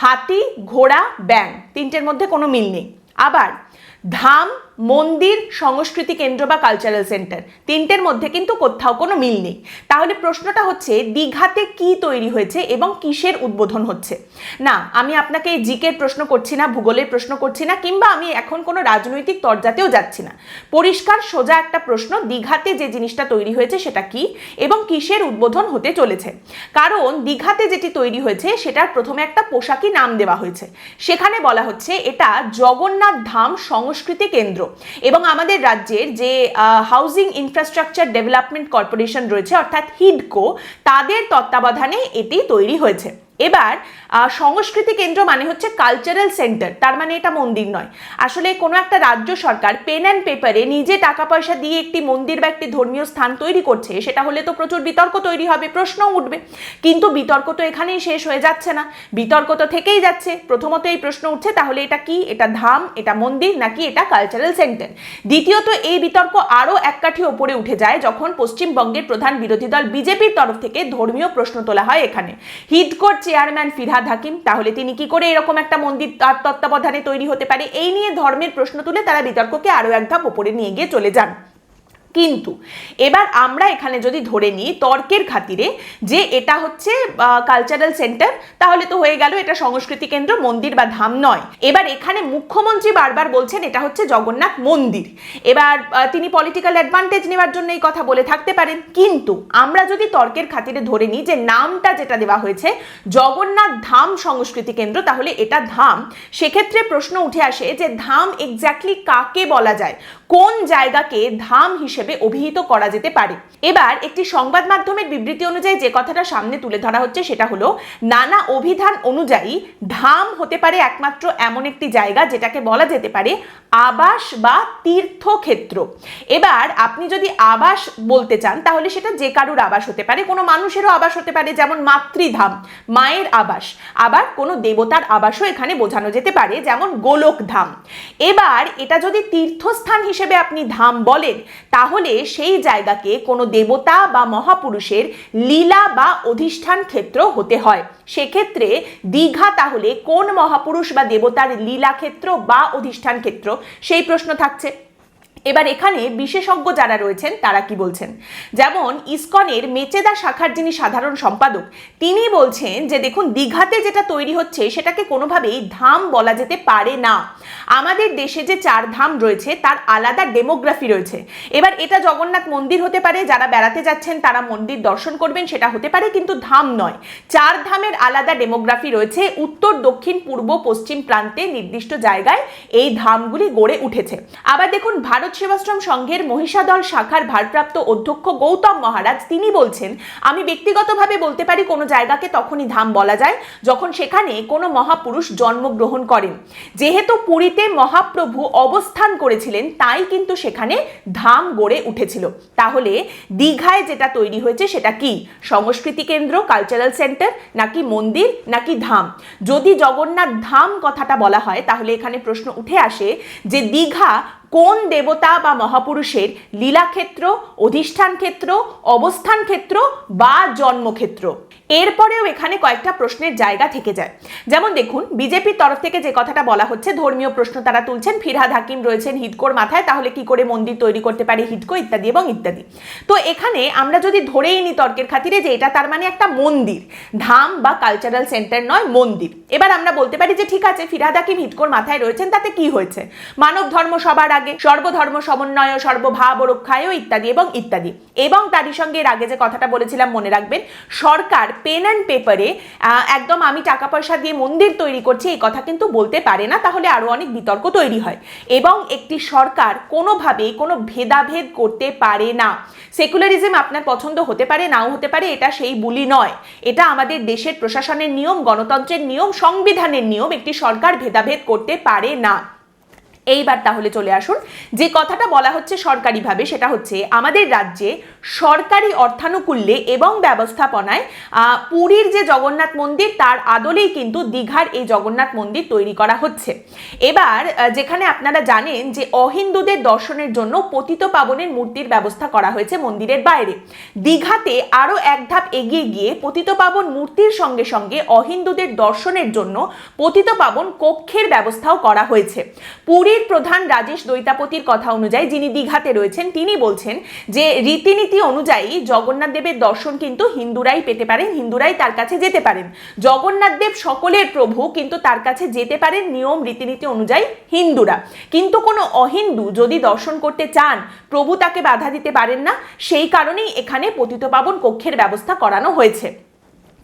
হাতি ঘোড়া ব্যাং তিনটের মধ্যে কোনো মিল নেই। আবার ধাম, মন্দির, সংস্কৃতি কেন্দ্র বা কালচারাল সেন্টার তিনটের মধ্যে কিন্তু কোথাও কোনো মিল নেই। তাহলে প্রশ্নটা হচ্ছে, দীঘাতে কি তৈরি হয়েছে এবং কিসের উদ্বোধন হচ্ছে? না, আমি আপনাকে জিকের প্রশ্ন করছি না, ভূগোলের প্রশ্ন করছি না, কিংবা আমি এখন কোনো রাজনৈতিক তরজাতেও যাচ্ছি না। পরিষ্কার, সোজা একটা প্রশ্ন, দীঘাতে যে জিনিসটা তৈরি হয়েছে সেটা কি এবং কিসের উদ্বোধন হতে চলেছে? কারণ দীঘাতে যেটি তৈরি হয়েছে, সেটার প্রথমে একটা পোশাকি নাম দেওয়া হয়েছে। সেখানে বলা হচ্ছে, এটা জগন্নাথ ধাম সংস্কৃতি কেন্দ্র এবং আমাদের রাজ্যের যে হাউজিং ইনফ্রাস্ট্রাকচার ডেভেলপমেন্ট কর্পোরেশন রয়েছে, অর্থাৎ হিডকো, তাদের তত্ত্বাবধানে এটি তৈরি হয়েছে। এবার সংস্কৃতি কেন্দ্র মানে হচ্ছে কালচারাল সেন্টার তার মানে এটা মন্দির নয়। আসলে কোনো একটা রাজ্য সরকার পেন অ্যান্ড পেপারে নিজে টাকা পয়সা দিয়ে একটি মন্দির বা একটি ধর্মীয় স্থান তৈরি করছে, সেটা হলে তো প্রচুর বিতর্ক তৈরি হবে, প্রশ্ন উঠবে। কিন্তু বিতর্ক তো এখানেই শেষ হয়ে যাচ্ছে না। বিতর্ক তো থেকেই যাচ্ছে। প্রথমত এই প্রশ্ন উঠছে, তাহলে এটা কি? এটা ধাম, এটা মন্দির, নাকি এটা কালচারাল সেন্টার দ্বিতীয়ত, এই বিতর্ক আরও এক কাঠি ওপরে উঠে যায় যখন পশ্চিমবঙ্গের প্রধান বিরোধী দল বিজেপির তরফ থেকে ধর্মীয় প্রশ্ন তোলা হয় এখানে। হিডকোর চেয়ারম্যান ফিরহাদ হাকিম, তাহলে তিনি কি করে এরকম একটা মন্দির তার তত্ত্বাবধানে তৈরি হতে পারে? এই নিয়ে ধর্মের প্রশ্ন তুলে তারা বিতর্ককে আরও এক ধাপ ওপরে নিয়ে গিয়ে চলে যান। কিন্তু এবার আমরা এখানে যদি ধরে নিই তর্কের খাতিরে যে এটা হচ্ছে কালচারাল সেন্টার তাহলে তো হয়ে গেল এটা সংস্কৃতি কেন্দ্র, মন্দির বা ধাম নয়। এবার এখানে মুখ্যমন্ত্রী বারবার বলছেন এটা হচ্ছে জগন্নাথ মন্দির। এবার তিনি পলিটিক্যাল অ্যাডভান্টেজ নেওয়ার জন্য এই কথা বলে থাকতে পারেন। কিন্তু আমরা যদি তর্কের খাতিরে ধরে নিই যে নামটা যেটা দেওয়া হয়েছে, জগন্নাথ ধাম সংস্কৃতি কেন্দ্র, তাহলে এটা ধাম। সেক্ষেত্রে প্রশ্ন উঠে আসে যে ধাম এক্স্যাক্টলি কাকে বলা যায়? কোন জায়গাকে ধাম হিসেবে অভিহিত করা যেতে পারে? এবার একটি সংবাদ মাধ্যমের বিবৃতি অনুযায়ী যে কথাটা সামনে তুলে ধরা হচ্ছে সেটা হলো, নানা অভিধান অনুযায়ী ধাম হতে পারে একমাত্র এমন একটি জায়গা যেটাকে বলা যেতে পারে আবাস বা তীর্থক্ষেত্র। এবার আপনি যদি আবাস বলতে চান, তাহলে সেটা যে কারুর আবাস হতে পারে? কোনো মানুষেরও আবাস হতে পারে, যেমন মাতৃধাম, মায়ের আবাস। আবার কোনো দেবতার আবাসও এখানে বোঝানো যেতে পারে, যেমন গোলক ধাম এবার এটা যদি তীর্থস্থান হিসেবে আপনি ধাম বলেন, তাহলে সেই জায়গাকে কোনো দেবতা বা মহাপুরুষের লীলা বা অধিষ্ঠান ক্ষেত্র হতে হয়। সেক্ষেত্রে দীঘা তাহলে কোন মহাপুরুষ বা দেবতার লীলা ক্ষেত্র বা অধিষ্ঠান ক্ষেত্র? সেই প্রশ্ন থাকছে। এবার এখানে বিশেষজ্ঞ যারা রয়েছেন, তারা কি বলছেন? যেমন ইসকনের মেচেদা শাখার যিনি সাধারণ সম্পাদক, তিনি বলছেন যে দেখুন, দীঘাতে যেটা তৈরি হচ্ছে, সেটাকে কোনোভাবেই ধাম বলা যেতে পারে না। আমাদের দেশে যে চার ধাম রয়েছে, তার আলাদা ডেমোগ্রাফি রয়েছে। এবার এটা জগন্নাথ মন্দির হতে পারে, যারা বেড়াতে যাচ্ছেন, তারা মন্দির দর্শন করবেন, সেটা হতে পারে, কিন্তু ধাম নয়। চার ধামের আলাদা ডেমোগ্রাফি রয়েছে, উত্তর, দক্ষিণ, পূর্ব, পশ্চিম প্রান্তে নির্দিষ্ট জায়গায় এই ধামগুলি গড়ে উঠেছে। আবার দেখুন, ভারত সেবাশ্রম সংঘের মহিষাদল শাখার ভারপ্রাপ্ত অধ্যক্ষ গৌতম মহারাজ, তিনি বলছেন, আমি ব্যক্তিগতভাবে বলতে পারি কোনো জায়গাকে তখনই ধাম বলা যায় যখন সেখানে কোনো মহাপুরুষ জন্মগ্রহণ করেন। যেহেতু পুরীতে মহাপ্রভু অবস্থান করেছিলেন, তাই কিন্তু সেখানে ধাম গড়ে উঠেছিল। তাহলে দীঘায় যেটা তৈরি হয়েছে সেটা কি? সংস্কৃতি কেন্দ্র কালচারাল সেন্টার নাকি মন্দির, নাকি ধাম? যদি জগন্নাথ ধাম কথাটা বলা হয়, তাহলে এখানে প্রশ্ন উঠে আসে যে দীঘা কোন দেবতা বা মহাপুরুষের লীলাক্ষেত্র, অধিষ্ঠান ক্ষেত্র, অবস্থান ক্ষেত্র বা জন্মক্ষেত্র? এরপরেও এখানে কয়েকটা প্রশ্নের জায়গা থেকে যায়। যেমন দেখুন, বিজেপির তরফ থেকে যে কথাটা বলা হচ্ছে, ধর্মীয় প্রশ্ন তারা তুলছেন, ফিরহাদ হাকিম রয়েছেন হিডকোর মাথায়, তাহলে কি করে মন্দির তৈরি করতে পারে হিডকো ইত্যাদি এবং ইত্যাদি। তো এখানে আমরা যদি ধরেই নিই তর্কের খাতিরে যে এটা তার মানে একটা মন্দির, ধাম বা কালচারাল সেন্টার নয়, মন্দির। এবার আমরা বলতে পারি যে ঠিক আছে, ফিরহাদ হাকিম হিডকোর মাথায় রয়েছেন, তাতে কি হয়েছে? মানব ধর্ম সবার আগে সর্বধর্ম সমন্বয়, সর্বভাব রক্ষায় ইত্যাদি এবং ইত্যাদি। এবং তারই সঙ্গে এর আগে যে কথাটা বলেছিলাম, মনে রাখবেন, সরকার পেন অ্যান্ড পেপারে একদম আমি টাকা পয়সা দিয়ে মন্দির তৈরি করছি, এই কথা কিন্তু বলতে পারে না, তাহলে আরও অনেক বিতর্ক তৈরি হয়। এবং একটি সরকার কোনোভাবেই কোনো ভেদাভেদ করতে পারে না। সেকুলারিজম আপনার পছন্দ হতে পারে, নাও হতে পারে, এটা সেই বুলি নয়। এটা আমাদের দেশের প্রশাসনের নিয়ম, গণতন্ত্রের নিয়ম, সংবিধানের নিয়ম, একটি সরকার ভেদাভেদ করতে পারে না। এইবার তাহলে চলে আসুন। যে কথাটা বলা হচ্ছে সরকারিভাবে সেটা হচ্ছে, আমাদের রাজ্যে সরকারি অর্থানুকূল্যে এবং ব্যবস্থাপনায় পুরীর যে জগন্নাথ মন্দির, তার আদলেই কিন্তু দীঘার এই জগন্নাথ মন্দির তৈরি করা হচ্ছে। এবার যেখানে আপনারা জানেন যে অহিন্দুদের দর্শনের জন্য পতিত পাবনের মূর্তির ব্যবস্থা করা হয়েছে মন্দিরের বাইরে। দীঘাতে আরও এক ধাপ এগিয়ে গিয়ে পতিত পাবন মূর্তির সঙ্গে সঙ্গে অহিন্দুদের দর্শনের জন্য পতিত পাবন কক্ষের ব্যবস্থাও করা হয়েছে। পুরীর প্রধান রাজেশ দৈতাপতির কথা অনুযায়ী যিনি দীঘাতে রয়েছেন, তিনি বলছেন যে রীতিনীতি অনুযায়ী জগন্নাথ দেবের দর্শন কিন্তু হিন্দুরাই পেতে পারেন, হিন্দুরাই তার কাছে যেতে পারেন। জগন্নাথ দেব সকলের প্রভু, কিন্তু তার কাছে যেতে পারেন নিয়ম, রীতিনীতি অনুযায়ী হিন্দুরা। কিন্তু কোনো অহিন্দু যদি দর্শন করতে চান, প্রভু তাকে বাধা দিতে পারেন না, সেই কারণেই এখানে পতিতপাবন কক্ষের ব্যবস্থা করানো হয়েছে।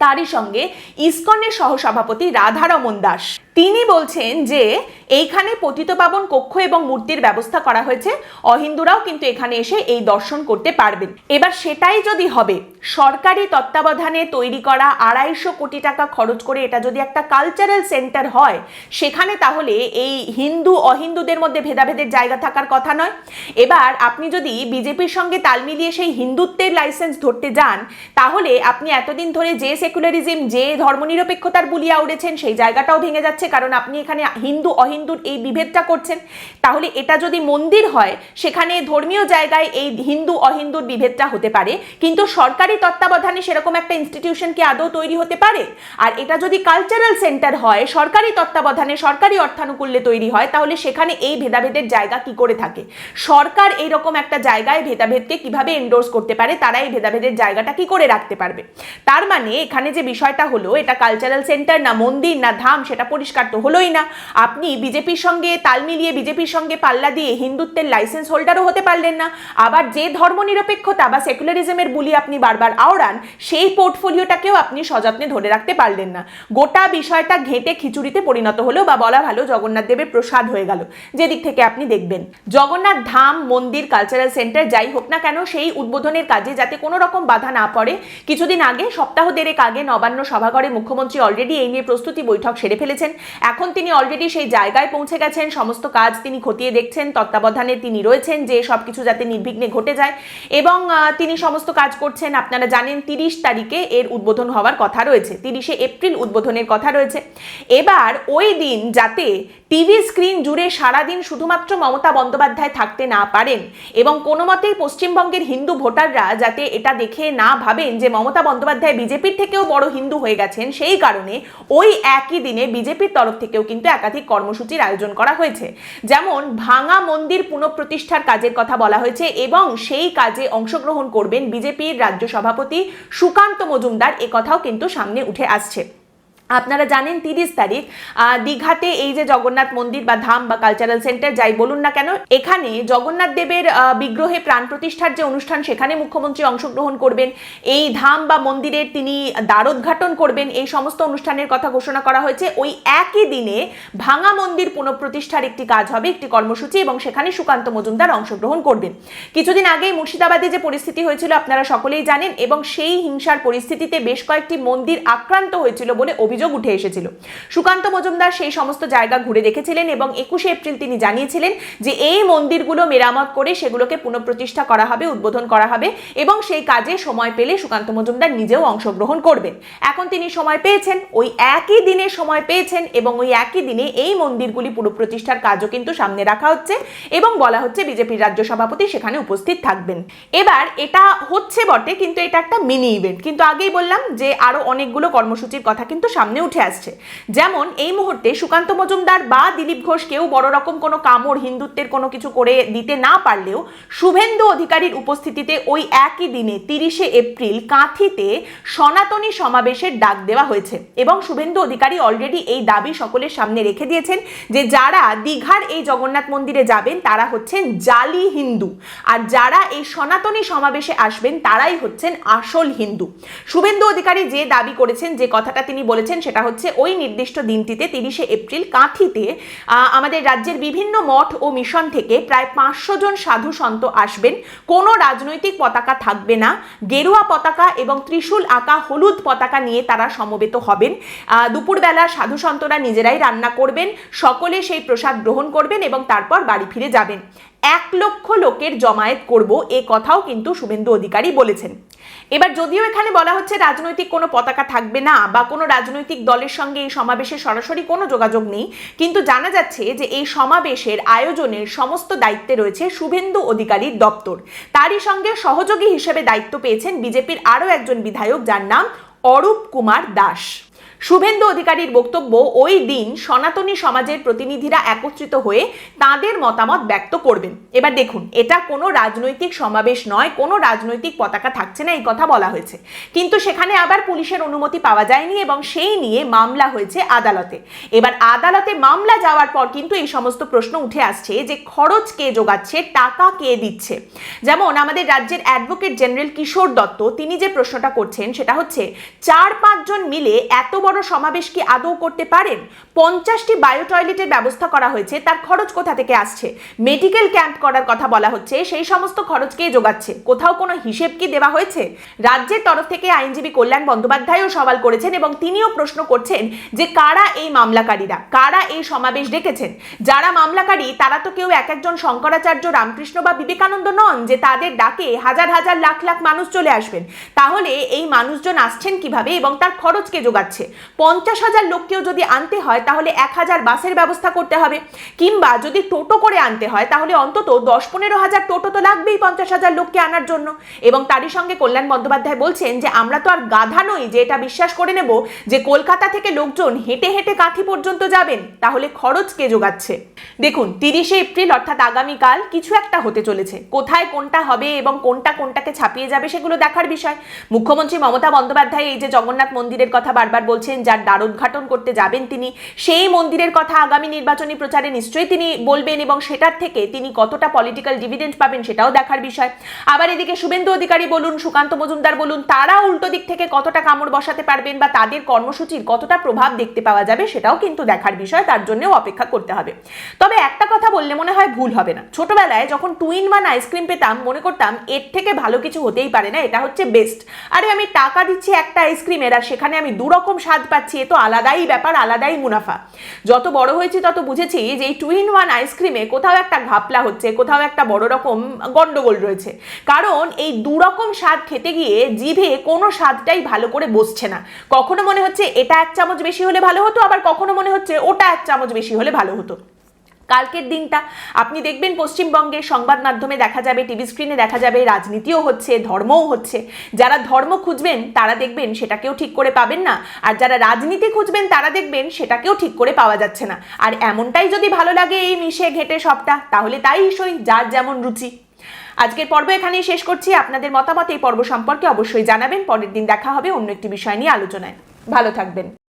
তারই সঙ্গে ইসকনের সহসভাপতি রাধারমন দাস। তিনি বলছেন যে, এইখানে পতিতপাবন কক্ষ এবং মূর্তির ব্যবস্থা করা হয়েছে। অহিন্দুরাও কিন্তু এখানে এসে এই দর্শন করতে পারবেন। এবার সেটাই যদি হবে, সরকারি তত্ত্বাবধানে তৈরি করা আড়াইশো কোটি টাকা খরচ করে এটা যদি একটা কালচারাল সেন্টার হয়, সেখানে তাহলে এই হিন্দু, অহিন্দুদের মধ্যে ভেদাভেদের জায়গা থাকার কথা নয়। এবার আপনি যদি বিজেপির সঙ্গে তাল মিলিয়ে সেই হিন্দুত্বের লাইসেন্স ধরতে যান, তাহলে আপনি এতদিন ধরে যে সেকুলারিজম যে ধর্মনিরপেক্ষতার বুলিয়া উড়েছেন, সেই জায়গাটাও ভেঙে যাচ্ছে। কারণ আপনি এখানে হিন্দু, অহিন্দুর এই বিভেদটা করছেন। তাহলে এটা যদি মন্দির হয়, সেখানে ধর্মীয় জায়গায় এই হিন্দু, অহিন্দুর বিভেদটা হতে পারে। কিন্তু সরকারি তত্ত্বাবধানে সেরকম একটা ইনস্টিটিউশন কি আদৌ তৈরি হতে পারে? আর এটা যদি কালচারাল সেন্টার হয়, সরকারি তত্ত্বাবধানে সরকারি অর্থানুকূল্যে তৈরি হয়, তাহলে সেখানে এই ভেদাভেদের জায়গা কি করে থাকে? সরকার এইরকম একটা জায়গায় ভেদাভেদকে কীভাবে এন্ডোর্স করতে পারে, তারা এই ভেদাভেদের জায়গাটা কি করে রাখতে পারবে? তার মানে এখানে যে বিষয়টা হলো, এটা কালচারাল সেন্টার না মন্দির না ধাম, সেটা পরিষ্কার তো হলোই না। আপনি বিজেপির সঙ্গে তাল মিলিয়ে বিজেপির সঙ্গে পাল্লা দিয়ে হিন্দুত্বের লাইসেন্স হোল্ডারও হতে পারলেন না। আবার যে ধর্মনিরপেক্ষতা বা সেকুলারিজমের বুলি আপনি বারবার আওড়ান, সেই পোর্টফোলিওটাকেও আপনি সযত্নে ধরে রাখতে পারলেন না। গোটা বিষয়টা ঘেঁটে খিচুড়িতে পরিণত হলো বা বলা ভালো জগন্নাথ দেবের প্রসাদ হয়ে গেল। যেদিক থেকে আপনি দেখবেন, জগন্নাথ ধাম, মন্দির কালচারাল সেন্টার যাই হোক না কেন, সেই উদ্বোধনের কাজে যাতে কোনো রকম বাধা না পড়ে, কিছুদিন আগে সপ্তাহ দেড়েক আগে নবান্ন সভাঘরে মুখ্যমন্ত্রী অলরেডি এই নিয়ে প্রস্তুতি বৈঠক সেরে ফেলেছেন। এখন তিনি অলরেডি সেই জায়গায় পৌঁছে গেছেন, সমস্ত কাজ তিনি খতিয়ে দেখছেন, তত্ত্বাবধানে তিনি রয়েছেন যে সবকিছু যাতে নির্বিঘ্নে ঘটে যায় এবং তিনি সমস্ত কাজ করছেন, আপনারা জানেন তিরিশ তারিখে এর উদ্বোধন হওয়ার কথা রয়েছে, তিরিশে এপ্রিল উদ্বোধনের কথা রয়েছে। এবার ওই দিন যাতে টিভি স্ক্রিন জুড়ে সারাদিন শুধুমাত্র মমতা বন্দ্যোপাধ্যায় থাকতে না পারেন এবং কোনো মতেই পশ্চিমবঙ্গের হিন্দু ভোটাররা যাতে এটা দেখে না ভাবেন যে মমতা বন্দ্যোপাধ্যায় বিজেপির থেকেও বড় হিন্দু হয়ে গেছেন, সেই কারণে ওই একই দিনে বিজেপির তরফ থেকেও কিন্তু একাধিক কর্মসূচির আয়োজন করা হয়েছে। যেমন, ভাঙা মন্দির পুনঃপ্রতিষ্ঠার কাজের কথা বলা হয়েছে এবং সেই কাজে অংশগ্রহণ করবেন বিজেপির রাজ্য সভাপতি সুকান্ত মজুমদার। কথাও কিন্তু সামনে উঠে আসছে। আপনারা জানেন তিরিশ তারিখ দীঘাতে এই যে জগন্নাথ মন্দির বা ধাম বা কালচারাল সেন্টার যাই বলুন না কেন, এখানে জগন্নাথ দেবের বিগ্রহে প্রাণ প্রতিষ্ঠার যে অনুষ্ঠান, সেখানে মুখ্যমন্ত্রী অংশগ্রহণ করবেন। এই ধাম বা মন্দিরের তিনি দ্বারোদ্ঘাটন করবেন। এই সমস্ত অনুষ্ঠানের কথা ঘোষণা করা হয়েছে। ওই একই দিনে ভাঙা মন্দির পুনঃপ্রতিষ্ঠার একটি কাজ হবে, একটি কর্মসূচি, এবং সেখানে সুকান্ত মজুমদার অংশগ্রহণ করবেন। কিছুদিন আগেই মুর্শিদাবাদে যে পরিস্থিতি হয়েছিল, আপনারা সকলেই জানেন, এবং সেই হিংসার পরিস্থিতিতে বেশ কয়েকটি মন্দির আক্রান্ত হয়েছিল বলে অভিযোগ উঠে এসেছিল। সুকান্ত মজুমদার সেই সমস্ত জায়গা ঘুরে দেখেছিলেন এবং একুশে এপ্রিল তিনি জানিয়েছিলেন যে এই মন্দিরগুলো মেরামত করে সেগুলোকে পুনঃপ্রতিষ্ঠা করা হবে, উদ্বোধন করা হবে এবং সেই কাজে সময় পেলে সুকান্ত মজুমদার নিজেও অংশগ্রহণ করবেন। এখন তিনি সময় পেয়েছেন, ওই একই দিনে সময় পেয়েছেন এবং ওই একই দিনে এই মন্দিরগুলি পুনঃপ্রতিষ্ঠার কাজও কিন্তু সামনে রাখা হচ্ছে এবং বলা হচ্ছে বিজেপির রাজ্য সভাপতি সেখানে উপস্থিত থাকবেন। এবার এটা হচ্ছে বটে, কিন্তু এটা একটা মিনি ইভেন্ট। কিন্তু আগেই বললাম যে আরও অনেকগুলো কর্মসূচির কথা কিন্তু সামনে উঠে আসছে। যেমন, এই মুহূর্তে সুকান্ত মজুমদার বা দিলীপ ঘোষ কেউ বড় রকম কোনো কামড়, হিন্দুত্বের কোনো কিছু করে দিতে না পারলেও শুভেন্দু অধিকারীর উপস্থিতিতে ওই একই দিনে তিরিশে এপ্রিল কাঁথিতে সনাতনী সমাবেশের ডাক দেওয়া হয়েছে এবং শুভেন্দু অধিকারী অলরেডি এই দাবি সকলের সামনে রেখে দিয়েছেন যে যারা দীঘার এই জগন্নাথ মন্দিরে যাবেন তারা হচ্ছেন জালি হিন্দু। আর যারা এই সনাতনী সমাবেশে আসবেন তারাই হচ্ছেন আসল হিন্দু। শুভেন্দু অধিকারী যে দাবি করেছেন, যে কথাটা তিনি বলেছেন বলেছেন, সেটা হচ্ছে ওই নির্দিষ্ট দিনটিতে তিরিশে এপ্রিল কাঁথিতে আমাদের রাজ্যের বিভিন্ন মঠ ও মিশন থেকে প্রায় পাঁচশো জন সাধু সন্ত আসবেন। কোনো রাজনৈতিক পতাকা থাকবে না। গেরুয়া পতাকা এবং ত্রিশূল আঁকা হলুদ পতাকা নিয়ে তারা সমবেত হবেন। দুপুরবেলা সাধু সন্তরা নিজেরাই রান্না করবেন। সকলে সেই প্রসাদ গ্রহণ করবেন এবং তারপর বাড়ি ফিরে যাবেন। এক লক্ষ লোকের জমায়েত করব, এ কথাও কিন্তু শুভেন্দু অধিকারী বলেছেন। এবার যদিও এখানে বলা হচ্ছে রাজনৈতিক কোনো পতাকা থাকবে না বা কোনো রাজনৈতিক দলের সঙ্গে এই সমাবেশে সরাসরি কোনো যোগাযোগ নেই, কিন্তু জানা যাচ্ছে যে এই সমাবেশের আয়োজনের সমস্ত দায়িত্বে রয়েছে শুভেন্দু অধিকারীর দপ্তর। তারই সঙ্গে সহযোগী হিসেবে দায়িত্ব পেয়েছেন বিজেপির আরও একজন বিধায়ক যার নাম অরূপ কুমার দাস। শুভেন্দু অধিকারীর বক্তব্য, ওই দিন সনাতনী সমাজের প্রতিনিধিরা একত্রিত হয়ে তাদের মতামত ব্যক্ত করবেন। এবার দেখুন, এটা কোনো রাজনৈতিক সমাবেশ নয়, কোনো রাজনৈতিক পতাকা থাকছে না, এই কথা বলা হয়েছে। কিন্তু সেখানে আবার পুলিশের অনুমতি পাওয়া যায়নি এবং সেই নিয়ে মামলা হয়েছে আদালতে। এবার আদালতে মামলা যাওয়ার পর কিন্তু এই সমস্ত প্রশ্ন উঠে আসছে যে খরচ কে যোগাচ্ছে টাকা কে দিচ্ছে। যেমন আমাদের রাজ্যের অ্যাডভোকেট জেনারেল কিশোর দত্ত, তিনি যে প্রশ্নটা করছেন সেটা হচ্ছে, চার পাঁচজন মিলে এত বড় সমাবেশ কি আদৌ করতে পারেন? পঞ্চাশটি বায়ো টয়লেটের ব্যবস্থা করা হয়েছে, তার খরচ কোথা থেকে আসছে? মেডিকেল ক্যাম্প করার কথা বলা হচ্ছে, সেই সমস্ত খরচ কে যোগাচ্ছে কোথাও কোনো হিসেব কি দেওয়া হয়েছে? রাজ্যের তরফ থেকে আইনজীবী কল্যাণ বন্দ্যোপাধ্যায়ও সওয়াল করেছেন এবং তিনিও প্রশ্ন করছেন যে কারা এই মামলাকারীরা, কারা এই সমাবেশ ডেকেছেন? যারা মামলাকারী, তারা তো কেউ এক একজন শঙ্করাচার্য রামকৃষ্ণ বা বিবেকানন্দ নন যে তাদের ডাকে হাজার হাজার লাখ লাখ মানুষ চলে আসবেন। তাহলে এই মানুষজন আসছেন কীভাবে এবং তার খরচকে যোগাচ্ছে পঞ্চাশ হাজার লোককেও যদি আনতে হয়, তাহলে এক হাজার বাসের ব্যবস্থা করতে হবে। কিংবা যদি টোটো করে আনতে হয়, তাহলে অন্তত দশ পনেরো হাজার টোটো তো লাগবেই পঞ্চাশ হাজার লোককে আনার জন্য। এবং তারই সঙ্গে কল্যাণ বন্দ্যোপাধ্যায় বলছেন যে, আমরা তো আর গাধা নই যে এটা বিশ্বাস করে নেব যে, কলকাতা থেকে লোকজন হেঁটে হেঁটে কাঁথি পর্যন্ত যাবেন, তাহলে খরচ কে যোগাচ্ছে দেখুন, তিরিশে এপ্রিল অর্থাৎ আগামীকাল কিছু একটা হতে চলেছে। কোথায় কোনটা হবে এবং কোনটা কোনটাকে ছাপিয়ে যাবে সেগুলো দেখার বিষয়। মুখ্যমন্ত্রী মমতা বন্দ্যোপাধ্যায় এই যে জগন্নাথ মন্দিরের কথা বারবার বলছেন যার দ্বারোদ্ঘাটন করতে যাবেন তিনি, সেই মন্দিরের কথা আগামী নির্বাচনী প্রচারে নিশ্চয়ই তিনি বলবেন এবং সেটার থেকে তিনি কতটা পলিটিক্যাল ডিভিডেন্ড পাবেন সেটাও দেখার বিষয়। আবার এদিকে শুভেন্দু অধিকারী বলুন, সুকান্ত মজুমদার বলুন, তারা উল্টো দিক থেকে কতটা কামড় বসাতে পারবেন বা তাদের কর্মসূচির কতটা প্রভাব দেখতে পাওয়া যাবে সেটাও কিন্তু দেখার বিষয়, তার জন্যও অপেক্ষা করতে হবে। তবে একটা কথা বললে মনে হয় ভুল হবে না। ছোটবেলায় যখন টু ইন ওয়ান আইসক্রিম পেতাম, মনে করতাম এর থেকে ভালো কিছু হতেই পারে না, এটা হচ্ছে বেস্ট আরে আমি টাকা দিচ্ছি একটা আইসক্রিমের, আর সেখানে আমি দু রকম স্বাদ পাচ্ছি, এ তো আলাদাই ব্যাপার, আলাদাই মুনাফা। যত বড় হয়েছি, তত বুঝেছি যে এই টু ইন ওয়ান আইসক্রিমে কোথাও একটা ঘাপলা হচ্ছে, কোথাও একটা বড় রকম গন্ডগোল রয়েছে। কারণ এই দুরকম স্বাদ খেতে গিয়ে জিভে কোনো স্বাদটাই ভালো করে বসছে না। কখনো মনে হচ্ছে এটা এক চামচ বেশি হলে ভালো হতো, আবার কখনো মনে হচ্ছে ওটা এক চামচ বেশি হলে ভালো হতো। কালকের দিনটা। আপনি দেখবেন পশ্চিমবঙ্গের সংবাদ মাধ্যমে দেখা যাবে, টিভি স্ক্রিনে দেখা যাবে, রাজনীতিও হচ্ছে, ধর্মও হচ্ছে। যারা ধর্ম খুঁজবেন, তারা দেখবেন সেটাকেও ঠিক করে পাবেন না। আর যারা রাজনীতি খুঁজবেন, তারা দেখবেন সেটাকেও ঠিক করে পাওয়া যাচ্ছে না। আর এমনটাই যদি ভালো লাগে এই মিশে ঘেটে সবটা, তাহলে তাই সই যার যেমন রুচি। আজকের পর্ব এখানেই শেষ করছি। আপনাদের মতামত এই পর্ব সম্পর্কে অবশ্যই জানাবেন। পরের দিন দেখা হবে অন্য একটি বিষয় নিয়ে আলোচনায়। ভালো থাকবেন।